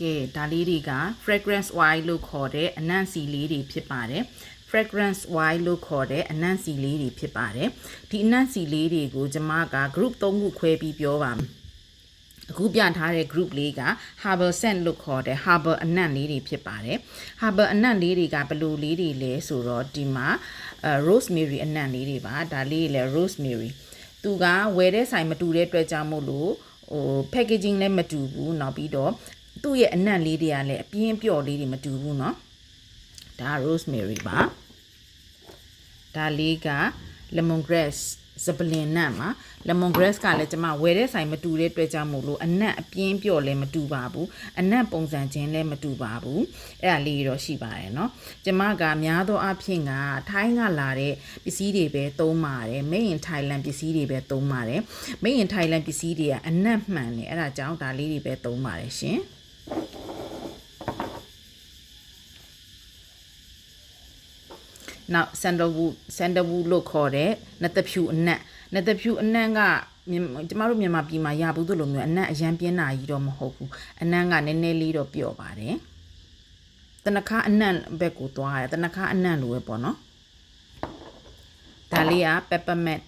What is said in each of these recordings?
ကဲဒါလေးတွေက fragrance wine လို့ခေါ်တဲ့အနံ့စီလေးတွေဖြစ်ပါတယ် fragrance wine လို့ခေါ်တဲ့အနံ့စီလေးတွေဖြစ်ပါတယ်ဒီအနံ့စီလေးတွေကိုကျမက group 3ခုခွဲပြီးပြောပါမယ်အခုပြထားတဲ့ group လေးက harbor scent လို့ခေါ်တဲ့ harbor အနံ့လေးတွေဖြစ်ပါတယ် harbor အနံ့လေးတွေကဘယ်လိုလေးတွေလဲဆိုတော့ဒီမှာအဲ rosemary အနံ့လေးတွေပါဒါလေးလည်း rosemary သူကဝယ်တဲ့ဆိုင်မတူတဲ့အတွက်ကြောင့်မို့လို့ဟို packaging လည်းမတူဘူးနောက်ပြီးတော့ သူ့ရဲ့အနံ့လေးတွေကလည်းအပြင်းပြော့လေးတွေမတူဘူးเนาะဒါ rosemary ပါဒါလေးက lemongrass စပလင်နတ်မှာ lemongrass ကလည်းကျွန်မဝယ်တဲ့ဆိုင်မတူတဲ့အတွက်ကြောင့်မို့လို့အနက်အပြင်းပြော့လည်းမတူပါဘူးအနက်ပုံစံချင်းလည်းမတူပါဘူးအဲ့ဒါလေးတော့ရှိပါတယ်เนาะကျွန်မကများသောအားဖြင့်ကထိုင်းကလာတဲ့ပစ္စည်းတွေပဲသုံးပါတယ် made in Thailand ပစ္စည်းတွေပဲသုံးပါတယ် made in Thailand ပစ္စည်းတွေကအနက်မှန်တယ်အဲ့ဒါကြောင့်ဒါလေးတွေပဲသုံးပါတယ်ရှင် နောက် sandalwood sandalwood လို့ခေါ်တဲ့နတ်တဖြူအနက်နတ်တဖြူအနက်ကမြန်မာကျမတို့မြန်မာပြည်မှာရဘူးသလိုမျိုးအနက်အရန်ပြင်းတာကြီးတော့မဟုတ်ဘူးအနက်ကနည်းနည်းလေးတော့ပျော့ပါတယ်တနခါအနက်ဘက်ကိုသွားရတယ်တနခါအနက်လိုပဲပေါ့နော်ဒါလေးက peppermint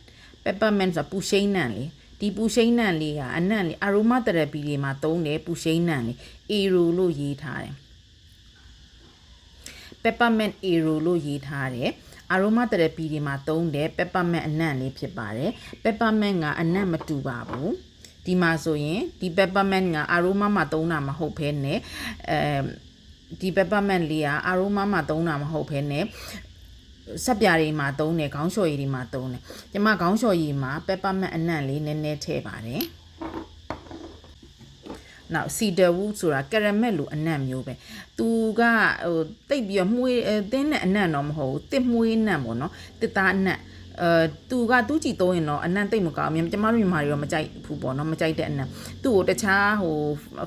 peppermint ဆိုပူရှိန်နံလေ ဒီပူရှိန်နံလေးကအနံ့လေး aroma therapy တွေမှာသုံးတယ်ပူရှိန်နံလေး aero လို့ရေးထားတယ် peppermint aero လို့ရေးထားတယ် aroma therapy တွေမှာသုံးတဲ့ peppermint အနံ့လေးဖြစ်ပါတယ် peppermint ကအနံ့မတူပါဘူးဒီမှာဆိုရင်ဒီ peppermint က aroma မှာသုံးတာမဟုတ်ဘဲနဲ့အဲဒီ peppermint လေးက aroma မှာသုံးတာမဟုတ်ဘဲနဲ့ ဆက်ပြားတွေမှာသုံးတယ်ခေါင်းလျှော်ရည်တွေမှာသုံးတယ်ကျမခေါင်းလျှော်ရည်မှာ peppermint အနံ့လေးနည်းနည်းထည့်ပါတယ်နောက် cedar wood ဆိုတာကရမက်လိုအနံ့မျိုးပဲသူကဟိုတိတ်ပြီးတော့မှုေးအတင်းနဲ့အနံ့တော့မဟုတ်ဘူးတစ်မှုေးနံ့ပေါ့နော်တစ်သားအနံ့အဲသူကသူ့ကြည်သုံးရင်တော့အနံ့တိတ်မကောင်းမြန်ကျမတို့မြန်မာတွေတော့မကြိုက်ဘူးပေါ့နော်မကြိုက်တဲ့အနံ့သူ့ကိုတခြားဟို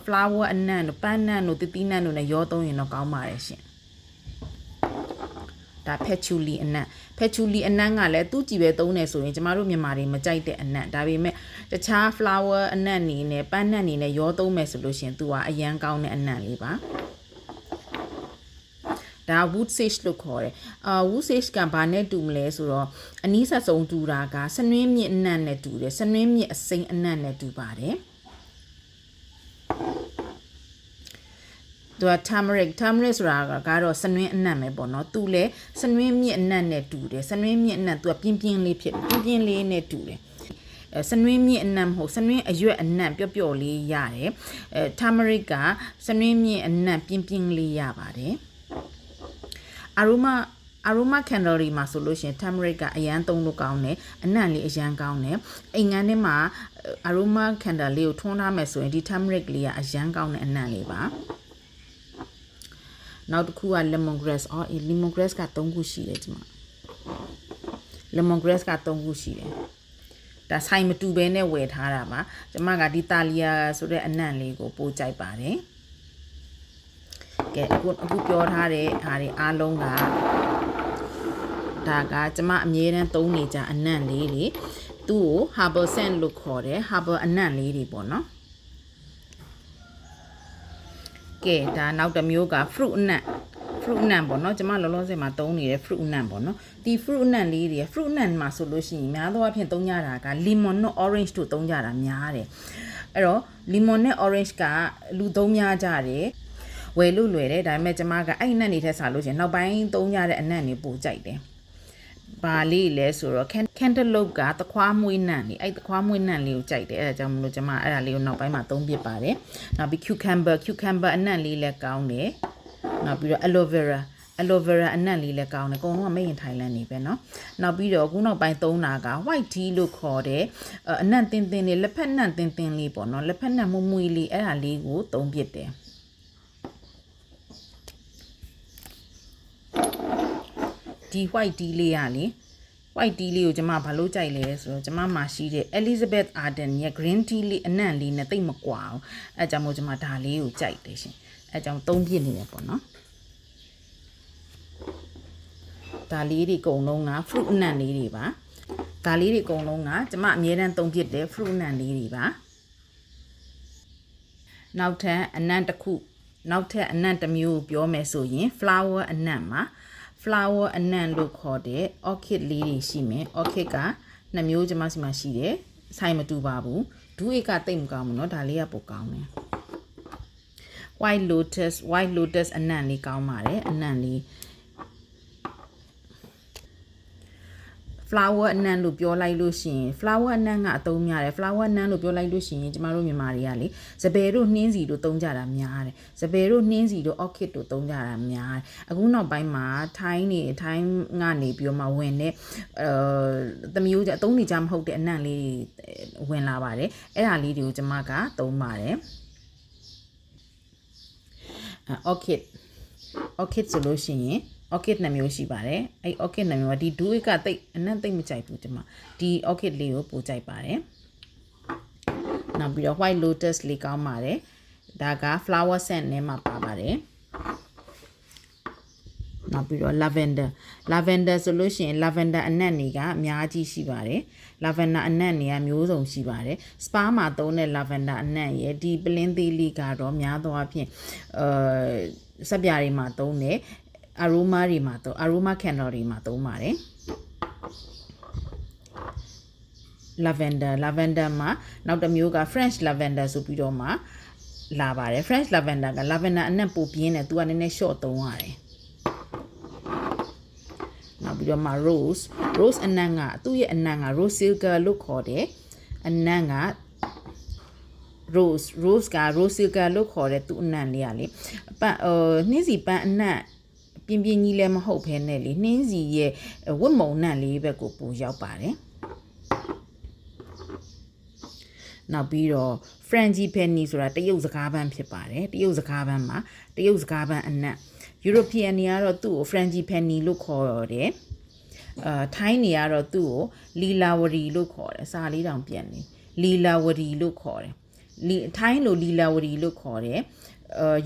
flower အနံ့တို့ပန်းနံ့တို့တတိနံ့တို့နဲ့ရောသုံးရင်တော့ကောင်းပါတယ်ရှင် ဒါ patchouli အနံ့ patchouli အနံ့ကလည်းသူ့ကြည်ပဲသုံးနေဆိုရင်ကျမတို့မြန်မာတွေမကြိုက်တဲ့အနံ့ဒါပေမဲ့တခြား flower အနံ့နေနဲ့ပန်းနံ့နေနဲ့ရောသုံးမယ်ဆိုလို့ရှင်သူကအရန်ကောင်းတဲ့အနံ့လေးပါဒါ wood sage လို့ခေါ်တယ်အာ wood sage ကဘာနဲ့တူမလဲဆိုတော့အနီးဆက်ဆုံးတူတာကစနွင်းမြစ်အနံ့နဲ့တူတယ်စနွင်းမြစ်အစိမ်းအနံ့နဲ့တူပါတယ် သူက turmeric turmeric ဆိုတာကတော့စနွင်းအနံ့ပဲပေါ့နော်သူလည်းစနွင်းမြစ်အနံ့နဲ့တူတယ်စနွင်းမြစ်အနံ့သူကပြင်းပြင်းလေးဖြစ်ပြင်းပြင်းလေးနဲ့တူတယ်အဲစနွင်းမြင့်အနံ့မဟုတ်စနွင်းအရွက်အနံ့ပျော့ပျော့လေးရတယ်အဲ turmeric ကစနွင်းမြင့်အနံ့ပြင်းပြင်းလေးရပါတယ် aroma aroma candle တွေမှာဆိုလို့ရှင် turmeric ကအရန်သုံးလို့ကောင်းတယ်အနံ့လေးအရန်ကောင်းတယ်အိမ်ငန်းထဲမှာ aroma candle လေးကိုထွန်းထားမယ်ဆိုရင်ဒီ turmeric လေးကအရန်ကောင်းတဲ့အနံ့လေးပါ နောက်တစ်ခုက lemongrass အော် lemongrass က3ခုရှိတယ်ဒီမှာ lemongrass က3ခုရှိတယ်ဒါဆိုင်မတူဘဲနဲ့ဝယ်ထားတာပါကျမကဒီတာလီယာဆိုတဲ့အနံ့လေးကိုပို့ကြိုက်ပါတယ်ကဲအခုအခုပြောထားတဲ့ဟာတွေအားလုံးကဒါကကျမအမြဲတမ်းသုံးနေကြအနံ့လေးတွေသူ့ကို herbal scent လို့ခေါ်တယ် herbal အနံ့လေးတွေပေါ့နော် ကဲဒါနောက်တစ်မျိုးက fruit အနံ့ fruit အနံ့ပေါ့နော်ကျမလောလောဆယ်မှာသုံးနေတဲ့ fruit အနံ့ပေါ့နော်ဒီ fruit အနံ့လေးတွေ fruit အနံ့မှာဆိုလို့ရှိရင်များသောအားဖြင့်သုံးကြတာက lemon နဲ့ orange တို့သုံးကြတာများတယ်အဲ့တော့ lemon နဲ့ orange ကလူသုံးများကြတယ်ဝယ်လို့လွယ်တယ်ဒါပေမဲ့ကျမကအဲ့အနံ့တွေထက်စားလို့ရှိရင်နောက်ပိုင်းသုံးကြတဲ့အနံ့တွေပိုကြိုက်တယ် ဘာလေးလဲဆိုတော့ cantaloupe ကသခွားမွေးနံ့နေအဲ့သခွားမွေးနံ့လေးကိုကြိုက်တယ်အဲ့ဒါကြောင့်မလို့ကျမအဲ့ဒါလေးကိုနောက်ပိုင်းမှာသုံးပြပါတယ်နောက်ပြီး cucumber cucumber အနံ့လေးလည်းကောင်းတယ်နောက်ပြီးတော့ aloe vera aloe vera အနံ့လေးလည်းကောင်းတယ်အကုန်လုံးကမရင်ထိုင်လန်းနေပဲเนาะနောက်ပြီးတော့အခုနောက်ပိုင်းသုံးတာက white tea လို့ခေါ်တဲ့အနံ့တင်းတင်းလေးလက်ဖက်နံ့တင်းတင်းလေးပေါ့เนาะလက်ဖက်နံ့မွမွေလေးအဲ့ဒါလေးကိုသုံးပြတယ် ဒီ white tea လေးကလေ white tea လေးကိုကျွန်မဘာလို့ကြိုက်လဲဆိုတော့ကျွန်မမှာရှိတဲ့ Elizabeth Arden ရဲ့ green tea လေးအနံ့လေးနဲ့တိတ်မကွာအောင်အဲကြောင့်မို့ကျွန်မဒါလေးကိုကြိုက်တယ်ရှင်အဲကြောင့်သုံးပြနေတယ်ပေါ့နော်ဒါလေးတွေအကုန်လုံးက fruit အနံ့လေးတွေပါဒါလေးတွေအကုန်လုံးကကျွန်မအမြဲတမ်းသုံးပြတဲ့ fruit အနံ့လေးတွေပါနောက်ထပ်အနံ့တစ်ခုနောက်ထပ်အနံ့တစ်မျိုးကိုပြောမယ်ဆိုရင် flower အနံ့မှာ flower အနံ့လို့ခေါ်တဲ့ orchid လေးတွေရှိမယ် orchid ကနှစ်မျိုးကျွန်မစီမှာရှိတယ်ဆိုင်မတူပါဘူးဒူးအိတ်ကတိတ်မကောင်းဘူးเนาะဒါလေးကပိုကောင်းတယ် white lotus white lotus အနံ့လေးကောင်းပါတယ်အနံ့လေး flower အနံ့လို့ပြောလိုက်လို့ရှိရင် flower အနံ့ကအသုံးများတယ် flower အနံ့လို့ပြောလိုက်လို့ရှိရင်ကျမတို့မြန်မာတွေကလေစပယ်တို့နှင်းစီတို့သုံးကြတာများတယ်စပယ်တို့နှင်းစီတို့ orchid တို့သုံးကြတာများတယ်အခုနောက်ပိုင်းမှာထိုင်းနေထိုင်းကနေပြီးတော့မှဝင်တဲ့အဲသမီးတို့အသုံးနေကြမဟုတ်တဲ့အနံ့လေးတွေဝင်လာပါတယ်အဲ့ဒါလေးတွေကိုကျမကသုံးပါတယ်အဲ orchid orchid ဆိုလို့ရှိရင် orchid နှစ်မျိုးရှိပါတယ်အဲ့ orchid နှစ်မျိုးကဒီ duet ကတိတ်အနံ့တိတ်မကြိုက်ဘူးဒီမှာဒီ orchid လေးကိုပိုကြိုက်ပါတယ်နောက်ပြီးတော့ white lotus လေးကောင်းပါတယ်ဒါက flower scent နဲ့မှာပါပါတယ်နောက်ပြီးတော့ lavender lavender ဆိုလို့ရှိရင် lavender အနံ့တွေကအများကြီးရှိပါတယ် lavender အနံ့တွေကမျိုးစုံရှိပါတယ် spa မှာသုံးတဲ့ lavender အနံ့ရဲ့ဒီပလင်းသေးလေးကတော့များသောအားဖြင့်အဲစက်ပြားတွေမှာသုံးတဲ့ aroma တွေမှာသုံး aroma candle တွေမှာသုံးပါတယ် lavender lavender မှာနောက်တစ်မျိုးက french lavender ဆိုပြီးတော့မှလာပါတယ် french lavender က lavender အနက်ပိုပြင်းတယ်သူကနည်းနည်း short သုံးရတယ်နောက်ပြီးတော့မှ rose rose အနံ့ကသူ့ရဲ့အနံ့က rose silver လို့ခေါ်တယ်အနံ့က rose rose က rose silver လို့ခေါ်တဲ့သူ့အနံ့လေးอ่ะလေပန့်ဟိုနှင်းစီပန်းအနံ့ ပြင်းပြင်းကြီးလည်းမဟုတ်ဘဲနဲ့လေနှင်းစီရဲ့ဝတ်မုံနံ့လေးဘက်ကိုပိုရောက်ပါတယ်နောက်ပြီးတော့ frangipani ဆိုတာတရုတ်စကားပန်းဖြစ်ပါတယ်တရုတ်စကားပန်းမှာတရုတ်စကားပန်းအနံ့ European တွေကတော့သူ့ကို frangipani လို့ခေါ်တယ်အာထိုင်းနေကတော့သူ့ကိုလီလာဝရီလို့ခေါ်တယ်စာလေးတောင်ပြန်နေလီလာဝရီလို့ခေါ်တယ်လီထိုင်းလိုလီလာဝရီလို့ခေါ်တယ်အာ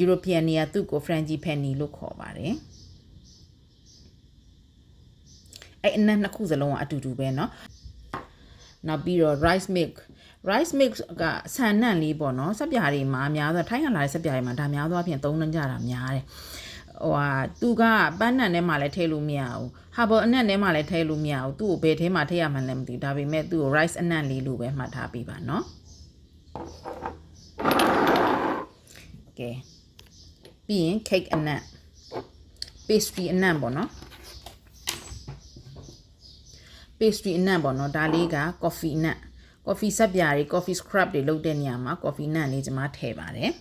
European တွေကသူ့ကို frangipani လို့ခေါ်ပါတယ်အဲ့အနက်နှစ်ခုစလုံးကအတူတူပဲเนาะနောက်ပြီးတော့ rice milk rice mix ကဆန်နံ့လေးပေါ့နော်စက်ပြားတွေမှာအများဆိုထိုင်းကလာတဲ့စက်ပြားတွေမှာဒါများသောအားဖြင့်သုံးနှကြတာများတယ်ဟိုဟာသူကပန်းနံထဲမှာလည်းထည့်လို့မရဘူးဟာဘောအနံ့ထဲမှာလည်းထည့်လို့မရဘူးသူ့ကိုဘယ်ထဲမှာထည့်ရမှန်းလည်းမသိဘူးဒါပေမဲ့သူ့ကို rice အနံ့လေးလို့ပဲမှတ်ထားပေးပါနော် ကဲပြီးရင် cake အနံ့ pastry အနံ့ပေါ့နော် pastry အနံ့ပေါ့နော်ဒါလေးက coffee အနံ့ coffee ဆက်ပြားတွေ coffee scrub တွေလုပ်တဲ့နေရာမှာ coffee နံ့လေးကျွန်မထည့်ပါတယ်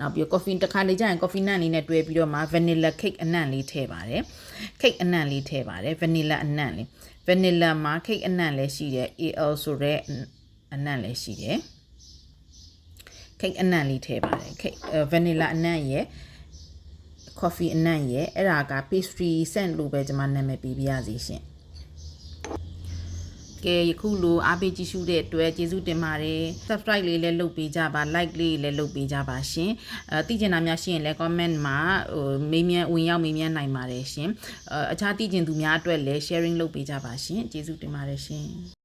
နောက်ပြီး coffee တစ်ခါလေကြာရင် coffee နံ့လေးနဲ့တွဲပြီးတော့မှ vanilla cake အနံ့လေးထည့်ပါတယ် cake အနံ့လေးထည့်ပါတယ် vanilla အနံ့လေး vanilla မှာ cake အနံ့လည်းရှိတယ် AL ဆိုတဲ့အနံ့လည်းရှိတယ် cake အနံ့လေးထည့်ပါတယ် cake vanilla အနံ့ရဲ့ coffee အနံ့ရဲ့အဲ့ဒါက pastry scent လို့ပဲကျွန်မနာမည်ပေးပြရစီရှင်ကဲယခုလိုအားပေးကြည့်ရှုတဲ့အတွက်ကျေးဇူးတင်ပါတယ် subscribe လေးလည်းလုပ်ပေးကြပါ like လေးလည်းလုပ်ပေးကြပါရှင်အဲသိချင်တာများရှိရင်လည်း comment မှာဟိုမေးမြန်းဝင်ရောက်မေးမြန်းနိုင်ပါတယ်ရှင်အဲအခြားသိချင်သူများအတွက်လည်း sharing လုပ်ပေးကြပါရှင်ကျေးဇူးတင်ပါတယ်ရှင်